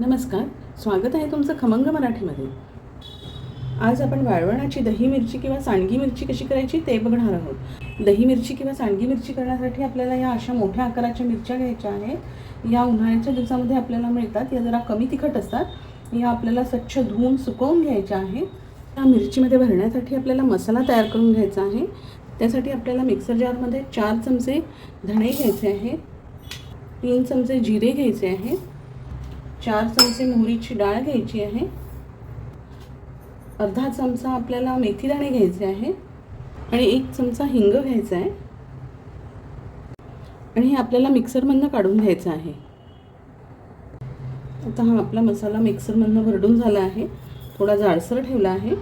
नमस्कार स्वागत आहे तुमचं खमंग मराठीमध्ये. आज आपण वाळवणाची दही मिरची किंवा सांडगी मिरची कशी करायची ते बघणार आहोत. दही मिरची किंवा सांडगी मिरची करण्यासाठी आपल्याला या अशा मोठ्या आकाराच्या मिरच्या घ्यायच्या आहेत. या उन्हाळ्याच्या दिवसामध्ये आपल्याला मिळतात या जरा कमी तिखट असतात. या आपल्याला स्वच्छ धुवून सुकवून घ्यायच्या आहेत. या मिरचीमध्ये भरण्यासाठी आपल्याला मसाला तयार करून घ्यायचा आहे. त्यासाठी आपल्याला मिक्सर जारमध्ये चार चमचे धणे घ्यायचे आहेत. तीन चमचे जिरे घ्यायचे आहेत. चार चमचे मोहरीची डाळ घ्यायची आहे. अर्धा चमचा आपल्याला मेथीदाणे घ्यायचे आहे आणि एक चमचा हिंग घ्यायचा आहे. आणि हे आपल्याला मिक्सरमधनं काढून घ्यायचं आहे. आता हा आपला मसाला मिक्सरमधनं भरडून झाला आहे. थोडा जाडसर ठेवला आहे.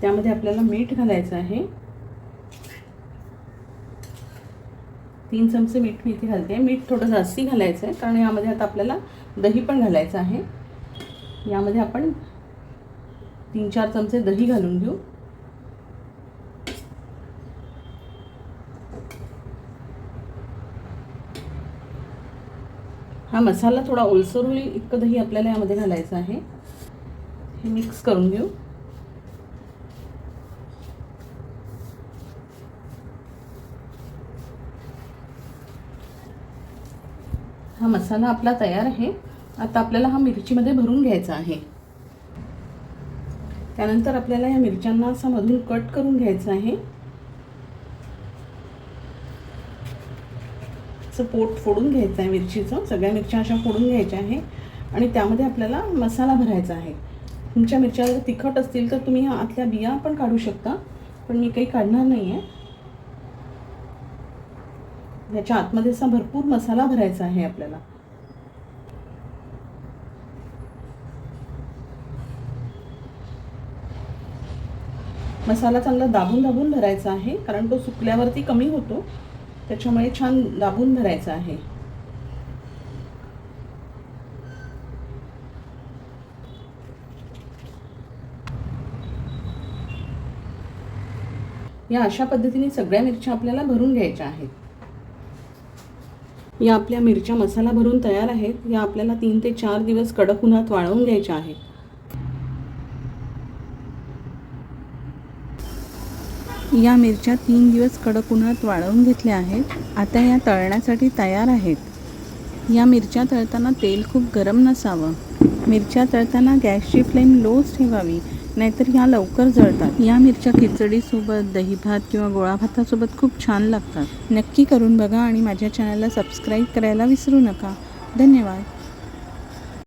त्यामध्ये आपल्याला मीठ घालायचं आहे. तीन चमचे मीठ मी इथे घालते. मीठ थोडं जास्ती घालायचं आहे कारण यामध्ये आता आपल्याला दही पण घालायचं आहे. यामध्ये आपण तीन चार चमचे दही घालून घेऊ. हा मसाला थोडा ओलसर होईल इतकं दही आपल्याला यामध्ये घालायचं आहे. हे मिक्स करून घेऊ. हा मसाला आपला तयार आहे. आता आपल्याला हा मिरचीमध्ये भरून घ्यायचा आहे. त्यानंतर आपल्याला या मिरच्यांना असा मधून कट करून घ्यायचं आहे. असं पोट फोडून घ्यायचं आहे मिरचीचं. सगळ्या मिरच्या अशा फोडून घ्यायच्या आहे. आणि त्यामध्ये आपल्याला मसाला भरायचा आहे. तुमच्या मिरच्या जर तिखट असतील तर तुम्ही आतल्या बिया पण काढू शकता. पण मी काही काढणार नाही आहे ह्याच्या आतमध्ये असा भरपूर मसाला भरायचा आहे आपल्याला. मसाला चांगला दाबून दाबून भरायचा आहे कारण तो सुकल्यावरती कमी होतो. त्याच्यामुळे छान दाबून भरायचा आहे. या अशा पद्धतीने सगळ्या मिरच्या आपल्याला भरून घ्यायच्या आहेत. या आपल्या मिरच्या मसाला भरून तयार आहेत. या आपल्याला तीन ते चार दिवस कडक उन्हात वाळवून घ्यायच्या आहेत. या मिरच्या तीन दिवस कडक उन्हात वाळवून घेतल्या आहेत. आता या तळण्यासाठी तयार आहेत. या मिरच्या तळताना तेल खूप गरम नसावं. मिरच्या तळताना गॅसची फ्लेम लोच ठेवावी. नाहीतर ह्या लवकर जळतात. या मिरच्या खिचडीसोबत दही भात किंवा गोळा भातासोबत खूप छान लागतात. नक्की करून बघा आणि माझ्या चॅनलला सबस्क्राईब करायला विसरू नका. धन्यवाद.